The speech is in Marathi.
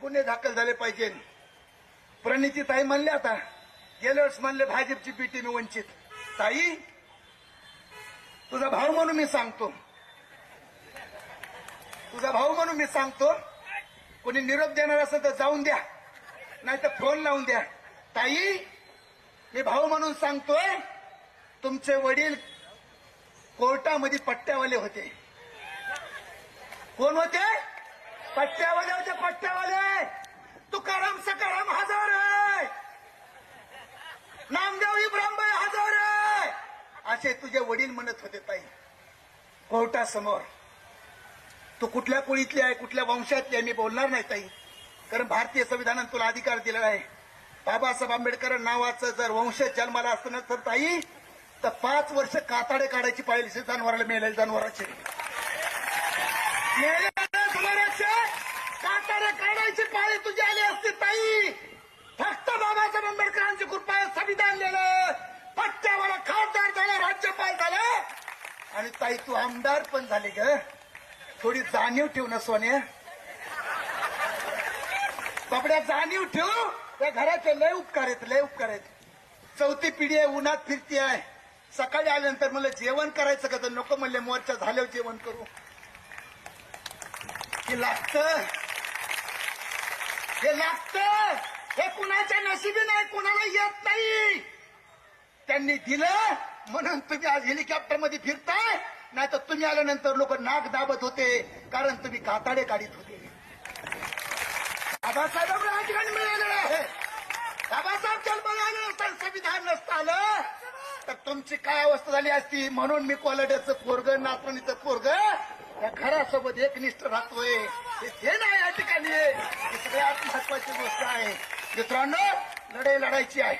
गुन्हे दाखल झाले पाहिजे. प्रणिती ताई म्हणले आता गेल्या वेळेस म्हणले भाजपची पीटी मी वंचित. ताई तुझा भाऊ म्हणून मी सांगतो. तुझा भाऊ म्हणून मी सांगतो कोणी निरोप देणार असेल तर जाऊन द्या नाही तर फोन लावून द्या. ताई मी भाऊ म्हणून सांगतोय तुमचे वडील कोर्टामध्ये पट्ट्यावाले होते. कोण होते? पट्ट्यावाले होते पट्ट्यावाले. तुकाराम सकाराम हजार आहे. नामदेव इब्रामबाई हजार आहे. असे तुझे वडील म्हणत होते ताई. कोर्टासमोर. तू कुठल्या कुळीतली आहे कुठल्या वंशातली आहे मी बोलणार नाही ताई. कारण भारतीय संविधानात तुला अधिकार दिलेला आहे. बाबासाहेब आंबेडकर नावाचं जर वंश जन्माला असतं ना तर ताई तर पाच वर्ष काताडे काढायची पाहिजे जनावराला मेलेल्या जनावराचे. मेलेल्या जनावराचे काढायची पाळी तुझी आली असते ताई. फक्त बाबासाहेब आंबेडकरांची कृपा आहे, संविधान लिहिलं. पट्ट्यावाला खासदार झाला राज्यपाल झाला. आणि ताई तू आमदार पण झाले ग. थोडी जाणीव ठेव ना सोन्या बाबड्या जाणीव ठेव. त्या घराचे लय उपकार आहेत लय उपकार आहेत. चौथी पिढी आहे उन्हात फिरती आहे सकाळी आल्यानंतर मला जेवण करायचं का? तर नको म्हणले मोर्चा झाल्यावर जेवण करू. हे लागत. हे लागत. हे कुणाच्या नशिबी नाही कुणाला येत नाही. त्यांनी दिलं म्हणून तुम्ही आज हेलिकॉप्टरमध्ये फिरताय. नाही तर तुम्ही आल्यानंतर लोक नाक दाबत होते कारण तुम्ही काताडे काढीत होते. बाबासाहेब राजकारण मिळालेलं आहे बाबासाहेब जन्माला आले नसतं संविधान नसतं आलं. तर तुमची काय अवस्था झाली असती? म्हणून मी कोलड्याचं पोरग नाचणीचं पोरग या घरासोबत एकनिष्ठ राहतोय. हे ते नाही या ठिकाणी ही सगळ्यात महत्वाची गोष्ट आहे. मित्रांनो लढाई लढायची आहे.